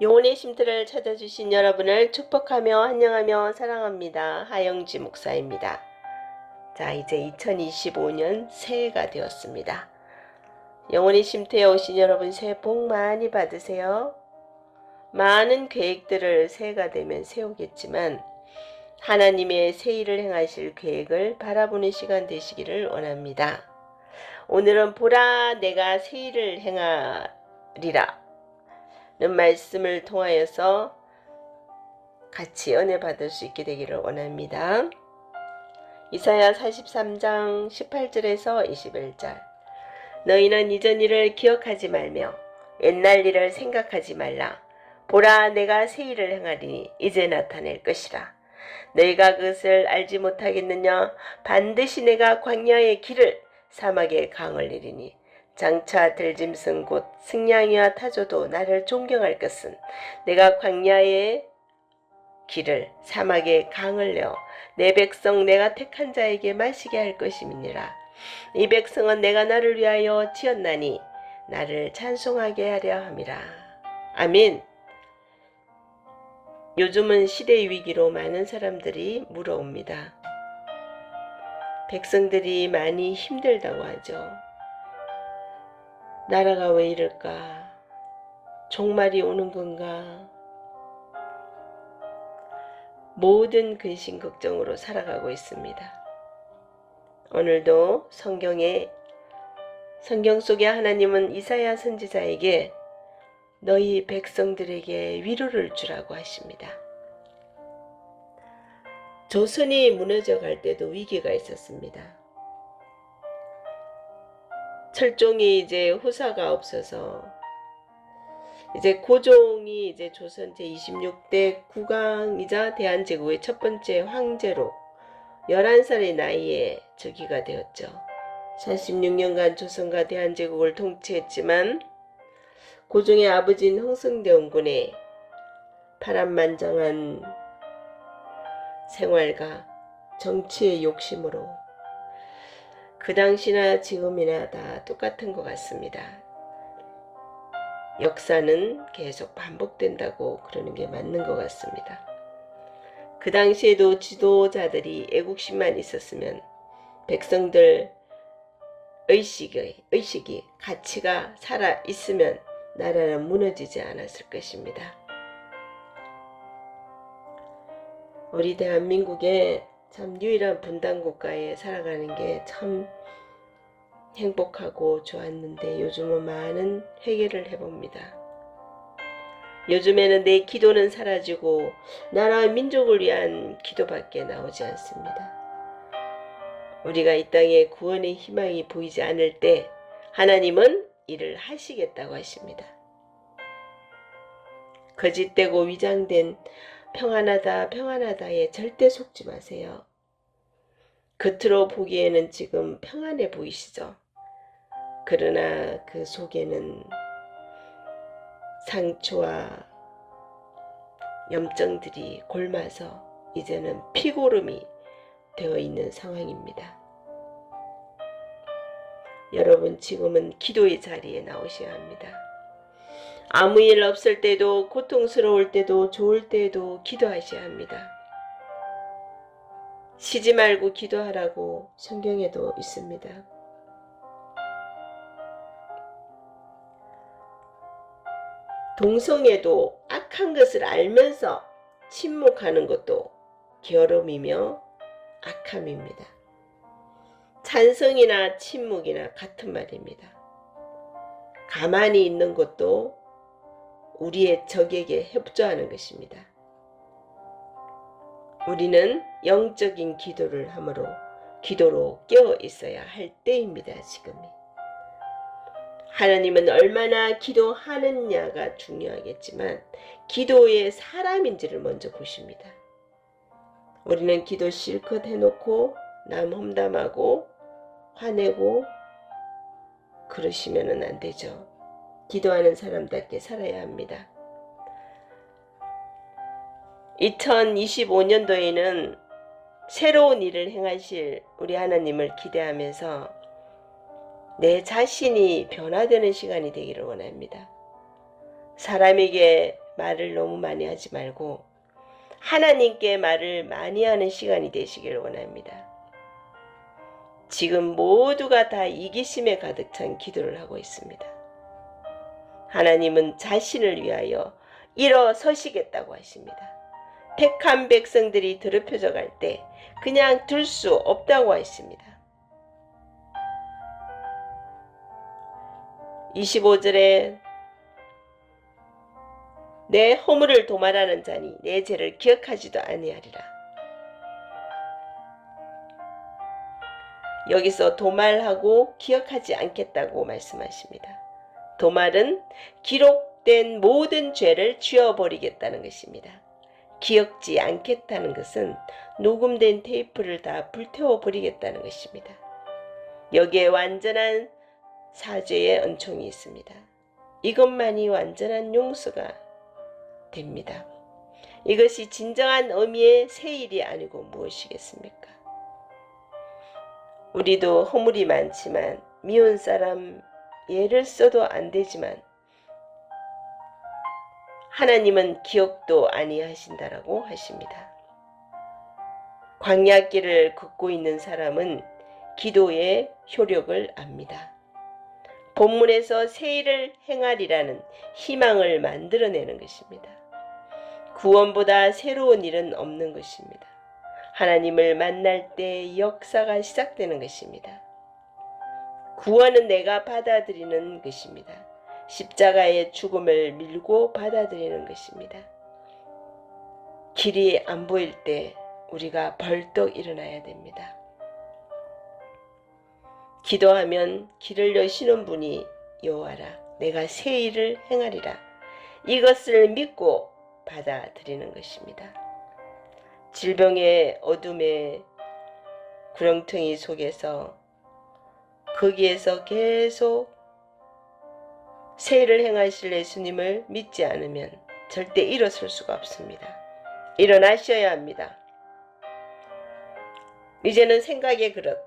영혼의 쉼터를 찾아주신 여러분을 축복하며 환영하며 사랑합니다. 하영지 목사입니다. 자, 이제 2025년 새해가 되었습니다. 영혼의 쉼터에 오신 여러분 새해 복 많이 받으세요. 많은 계획들을 새해가 되면 세우겠지만 하나님의 새 일을 행하실 계획을 바라보는 시간 되시기를 원합니다. 오늘은 보라 내가 새 일을 행하리라 는 말씀을 통하여서 같이 은혜 받을 수 있게 되기를 원합니다. 이사야 43장 18절에서 21절 너희는 이전 일을 기억하지 말며 옛날 일을 생각하지 말라. 보라 내가 새 일을 행하리니 이제 나타낼 것이라. 너희가 그것을 알지 못하겠느냐? 반드시 내가 광야의 길을 사막의 강을 내리니 장차 들짐승 곧 승냥이와 타조도 나를 존경할 것은 내가 광야의 길을 사막의 강을 내어 내 백성 내가 택한 자에게 마시게 할 것임이니라. 이 백성은 내가 나를 위하여 지었나니 나를 찬송하게 하려 함이라. 아멘. 요즘은 시대의 위기로 많은 사람들이 물어옵니다. 백성들이 많이 힘들다고 하죠. 나라가 왜 이럴까? 종말이 오는 건가? 모든 근심 걱정으로 살아가고 있습니다. 오늘도 성경에 성경 속에 하나님은 이사야 선지자에게 너희 백성들에게 위로를 주라고 하십니다. 조선이 무너져 갈 때도 위기가 있었습니다. 철종이 이제 후사가 없어서 이제 고종이 이제 조선 제 26대 국왕이자 대한제국의 첫 번째 황제로 11살의 나이에 즉위가 되었죠. 46년간 조선과 대한제국을 통치했지만 고종의 아버지인 흥성대원군의 파란만장한 생활과 정치의 욕심으로 그 당시나 지금이나 다 똑같은 것 같습니다. 역사는 계속 반복된다고 그러는 게 맞는 것 같습니다. 그 당시에도 지도자들이 애국심만 있었으면 백성들 의식의 의식이 가치가 살아 있으면 나라는 무너지지 않았을 것입니다. 우리 대한민국의 참 유일한 분단 국가에 살아가는 게 참 행복하고 좋았는데 요즘은 많은 회개를 해봅니다. 요즘에는 내 기도는 사라지고 나라와 민족을 위한 기도밖에 나오지 않습니다. 우리가 이 땅에 구원의 희망이 보이지 않을 때 하나님은 일을 하시겠다고 하십니다. 거짓되고 위장된 평안하다 평안하다에 절대 속지 마세요. 겉으로 보기에는 지금 평안해 보이시죠? 그러나 그 속에는 상처와 염증들이 골마서 이제는 피고름이 되어 있는 상황입니다. 여러분 지금은 기도의 자리에 나오셔야 합니다. 아무 일 없을 때도 고통스러울 때도 좋을 때도 기도하셔야 합니다. 쉬지 말고 기도하라고 성경에도 있습니다. 동성애도 악한 것을 알면서 침묵하는 것도 게으름이며 악함입니다. 찬성이나 침묵이나 같은 말입니다. 가만히 있는 것도 우리의 적에게 협조하는 것입니다. 우리는 영적인 기도를 함으로 기도로 깨어 있어야 할 때입니다. 지금이. 하나님은 얼마나 기도하느냐가 중요하겠지만 기도의 사람인지를 먼저 보십니다. 우리는 기도 실컷 해놓고 남 험담하고 화내고 그러시면은 안 되죠. 기도하는 사람답게 살아야 합니다. 2025년도에는 새로운 일을 행하실 우리 하나님을 기대하면서 내 자신이 변화되는 시간이 되기를 원합니다. 사람에게 말을 너무 많이 하지 말고 하나님께 말을 많이 하는 시간이 되시길 원합니다. 지금 모두가 다 이기심에 가득 찬 기도를 하고 있습니다. 하나님은 자신을 위하여 일어서시겠다고 하십니다. 택한 백성들이 더럽혀져 갈 때 그냥 둘 수 없다고 하십니다. 25절에 내 허물을 도말하는 자니 내 죄를 기억하지도 아니하리라. 여기서 도말하고 기억하지 않겠다고 말씀하십니다. 도말은 기록된 모든 죄를 지워버리겠다는 것입니다. 기억지 않겠다는 것은 녹음된 테이프를 다 불태워 버리겠다는 것입니다. 여기에 완전한 사죄의 은총이 있습니다. 이것만이 완전한 용서가 됩니다. 이것이 진정한 의미의 세일이 아니고 무엇이겠습니까? 우리도 허물이 많지만 미운 사람 예를 써도 안 되지만 하나님은 기억도 아니하신다라고 하십니다. 광야길을 걷고 있는 사람은 기도의 효력을 압니다. 본문에서 세일을 행하리라는 희망을 만들어내는 것입니다. 구원보다 새로운 일은 없는 것입니다. 하나님을 만날 때 역사가 시작되는 것입니다. 구원은 내가 받아들이는 것입니다. 십자가의 죽음을 밀고 받아들이는 것입니다. 길이 안 보일 때 우리가 벌떡 일어나야 됩니다. 기도하면 길을 여시는 분이 여호와라 내가 새 일을 행하리라 이것을 믿고 받아들이는 것입니다. 질병의 어둠의 구렁텅이 속에서 거기에서 계속 새 일을 행하실 예수님을 믿지 않으면 절대 일어설 수가 없습니다. 일어나셔야 합니다. 이제는 생각의 그릇,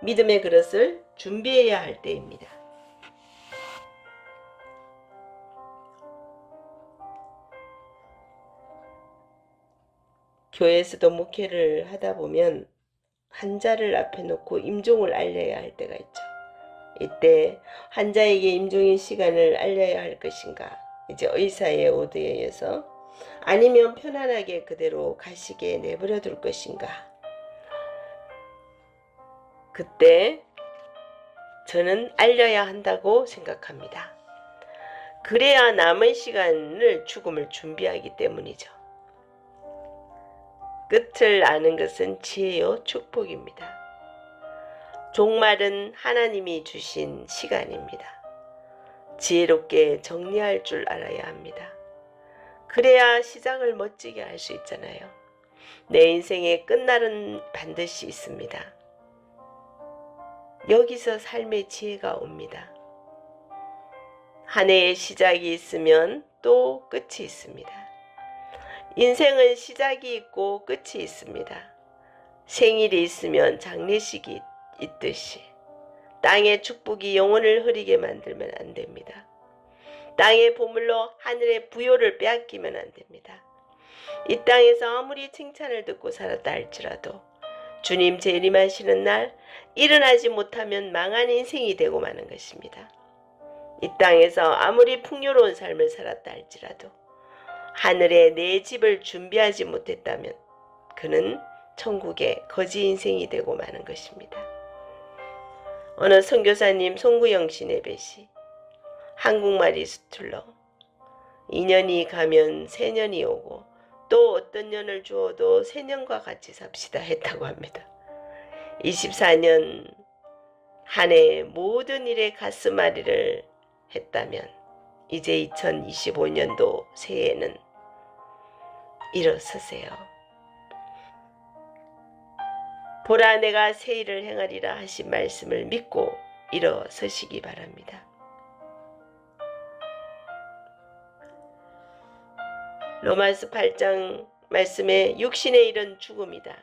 믿음의 그릇을 준비해야 할 때입니다. 교회에서도 목회를 하다 보면 환자를 앞에 놓고 임종을 알려야 할 때가 있죠. 이때 환자에게 임종의 시간을 알려야 할 것인가? 이제 의사의 오드에 의해서 아니면 편안하게 그대로 가시게 내버려 둘 것인가? 그때 저는 알려야 한다고 생각합니다. 그래야 남은 시간을 죽음을 준비하기 때문이죠. 끝을 아는 것은 지혜요 축복입니다. 종말은 하나님이 주신 시간입니다. 지혜롭게 정리할 줄 알아야 합니다. 그래야 시작을 멋지게 할 수 있잖아요. 내 인생의 끝날은 반드시 있습니다. 여기서 삶의 지혜가 옵니다. 한 해의 시작이 있으면 또 끝이 있습니다. 인생은 시작이 있고 끝이 있습니다. 생일이 있으면 장례식이 있듯이 땅의 축복이 영혼을 흐리게 만들면 안 됩니다. 땅의 보물로 하늘의 부요를 빼앗기면 안 됩니다. 이 땅에서 아무리 칭찬을 듣고 살았다 할지라도 주님 재림하시는 날 일어나지 못하면 망한 인생이 되고 마는 것입니다. 이 땅에서 아무리 풍요로운 삶을 살았다 할지라도 하늘에 내 집을 준비하지 못했다면 그는 천국의 거지 인생이 되고 마는 것입니다. 어느 선교사님 송구영 씨 내배시 한국말이 수틀러 2년이 가면 새년이 오고 또 어떤 년을 주어도 새년과 같이 삽시다 했다고 합니다. 24년 한 해 모든 일에 가슴앓이를 했다면 이제 2025년도 새해에는 일어서세요. 보라 내가 새 일을 행하리라 하신 말씀을 믿고 일어서시기 바랍니다. 로마스 8장 말씀에 육신의 일은 죽음이다.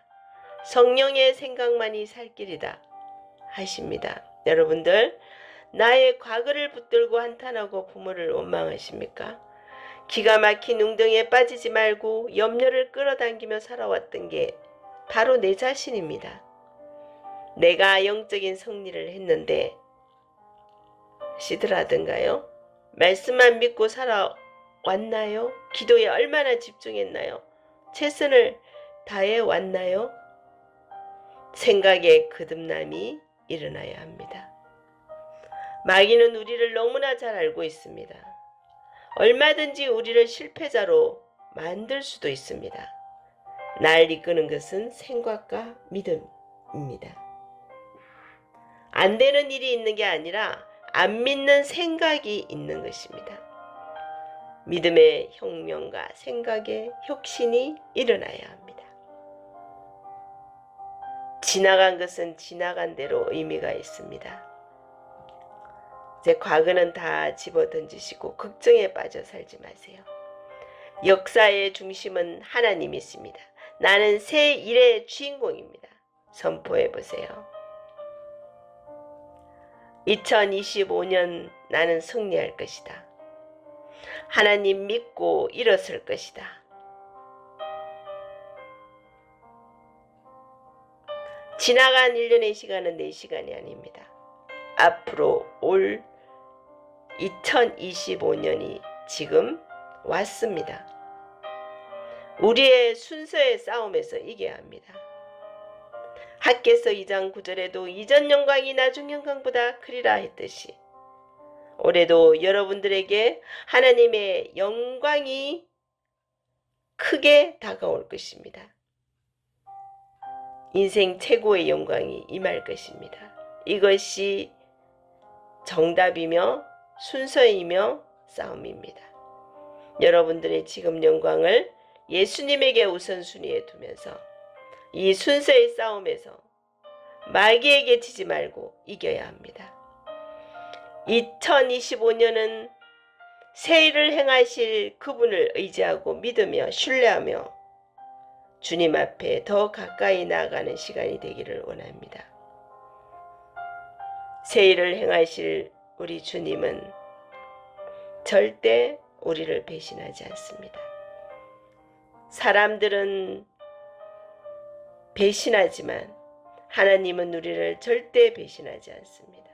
성령의 생각만이 살 길이다. 하십니다. 여러분들 나의 과거를 붙들고 한탄하고 부모를 원망하십니까? 기가 막힌 웅덩이에 빠지지 말고 염려를 끌어당기며 살아왔던 게 바로 내 자신입니다. 내가 영적인 승리를 했는데 시들하던가요? 말씀만 믿고 살아왔나요? 기도에 얼마나 집중했나요? 최선을 다해 왔나요? 생각의 거듭남이 일어나야 합니다. 마귀는 우리를 너무나 잘 알고 있습니다. 얼마든지 우리를 실패자로 만들 수도 있습니다. 날 이끄는 것은 생각과 믿음입니다. 안 되는 일이 있는 게 아니라 안 믿는 생각이 있는 것입니다. 믿음의 혁명과 생각의 혁신이 일어나야 합니다. 지나간 것은 지나간 대로 의미가 있습니다. 제 과거는 다 집어 던지시고 걱정에 빠져 살지 마세요. 역사의 중심은 하나님이십니다. 나는 새 일의 주인공입니다. 선포해 보세요. 2025년 나는 승리할 것이다. 하나님 믿고 일어설 것이다. 지나간 1년의 시간은 내 시간이 아닙니다. 앞으로 올 2025년이 지금 왔습니다. 우리의 순서의 싸움에서 이겨야 합니다. 학계서 2장 9절에도 이전 영광이 나중 영광보다 크리라 했듯이 올해도 여러분들에게 하나님의 영광이 크게 다가올 것입니다. 인생 최고의 영광이 임할 것입니다. 이것이 정답이며 순서이며 싸움입니다. 여러분들의 지금 영광을 예수님에게 우선순위에 두면서 이 순서의 싸움에서 마귀에게 지지 말고 이겨야 합니다. 2025년은 새 일을 행하실 그분을 의지하고 믿으며 신뢰하며 주님 앞에 더 가까이 나아가는 시간이 되기를 원합니다. 새 일을 행하실 우리 주님은 절대 우리를 배신하지 않습니다. 사람들은 배신하지만 하나님은 우리를 절대 배신하지 않습니다.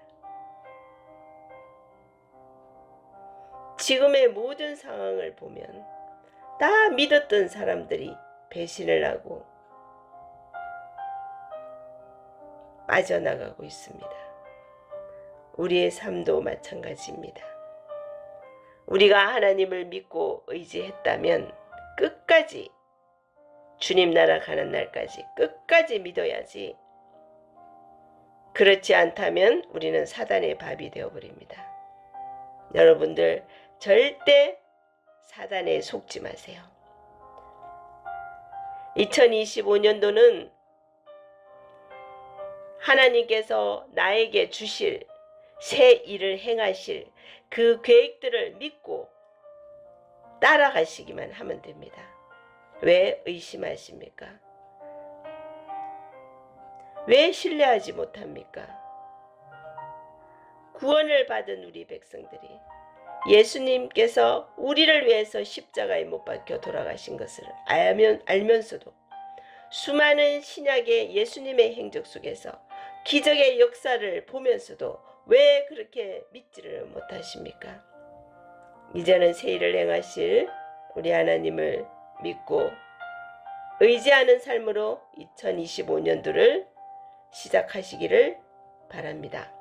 지금의 모든 상황을 보면 다 믿었던 사람들이 배신을 하고 빠져나가고 있습니다. 우리의 삶도 마찬가지입니다. 우리가 하나님을 믿고 의지했다면 끝까지 주님 나라 가는 날까지 끝까지 믿어야지. 그렇지 않다면 우리는 사단의 밥이 되어버립니다. 여러분들 절대 사단에 속지 마세요. 2025년도는 하나님께서 나에게 주실 새 일을 행하실 그 계획들을 믿고 따라가시기만 하면 됩니다. 왜 의심하십니까? 왜 신뢰하지 못합니까? 구원을 받은 우리 백성들이 예수님께서 우리를 위해서 십자가에 못 박혀 돌아가신 것을 알면, 알면서도 수많은 신약의 예수님의 행적 속에서 기적의 역사를 보면서도 왜 그렇게 믿지를 못하십니까? 이제는 새 일을 행하실 우리 하나님을 믿고 의지하는 삶으로 2025년도를 시작하시기를 바랍니다.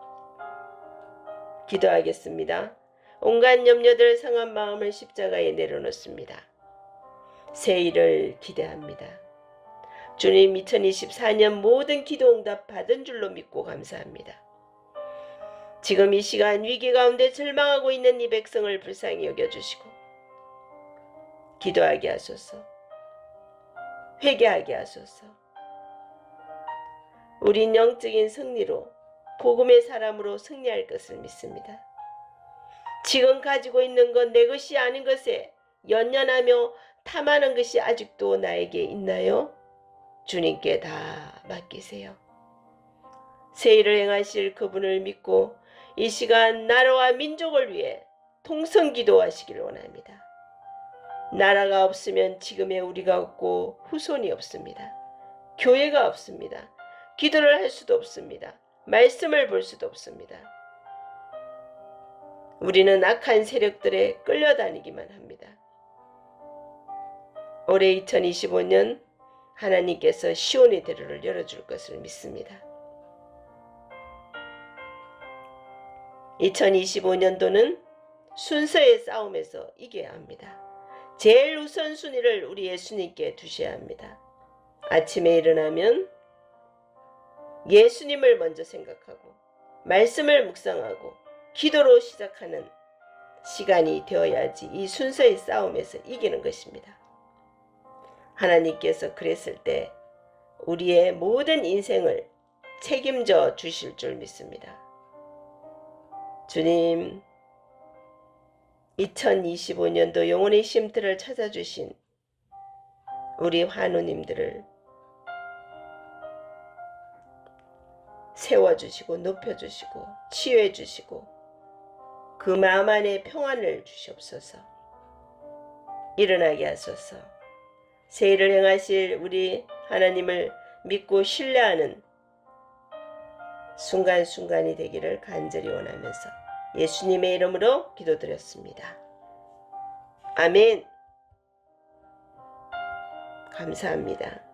기도하겠습니다. 온갖 염려들 상한 마음을 십자가에 내려놓습니다. 새 일을 기대합니다. 주님 2024년 모든 기도 응답 받은 줄로 믿고 감사합니다. 지금 이 시간 위기 가운데 절망하고 있는 이 백성을 불쌍히 여겨주시고 기도하게 하소서 회개하게 하소서 우린 영적인 승리로 복음의 사람으로 승리할 것을 믿습니다. 지금 가지고 있는 건 내 것이 아닌 것에 연연하며 탐하는 것이 아직도 나에게 있나요? 주님께 다 맡기세요. 새 일을 행하실 그분을 믿고 이 시간 나라와 민족을 위해 통성 기도하시기를 원합니다. 나라가 없으면 지금의 우리가 없고 후손이 없습니다. 교회가 없습니다. 기도를 할 수도 없습니다. 말씀을 볼 수도 없습니다. 우리는 악한 세력들에 끌려다니기만 합니다. 올해 2025년 하나님께서 시온의 대로를 열어줄 것을 믿습니다. 2025년도는 순서의 싸움에서 이겨야 합니다. 제일 우선순위를 우리 예수님께 두셔야 합니다. 아침에 일어나면 예수님을 먼저 생각하고 말씀을 묵상하고 기도로 시작하는 시간이 되어야지 이 순서의 싸움에서 이기는 것입니다. 하나님께서 그랬을 때 우리의 모든 인생을 책임져 주실 줄 믿습니다. 주님, 2025년도 영혼의 쉼터를 찾아주신 우리 환우님들을 세워주시고 높여주시고 치유해주시고 그 마음 안에 평안을 주시옵소서. 일어나게 하소서. 새 일을 행하실 우리 하나님을 믿고 신뢰하는 순간순간이 되기를 간절히 원하면서 예수님의 이름으로 기도드렸습니다. 아멘. 감사합니다.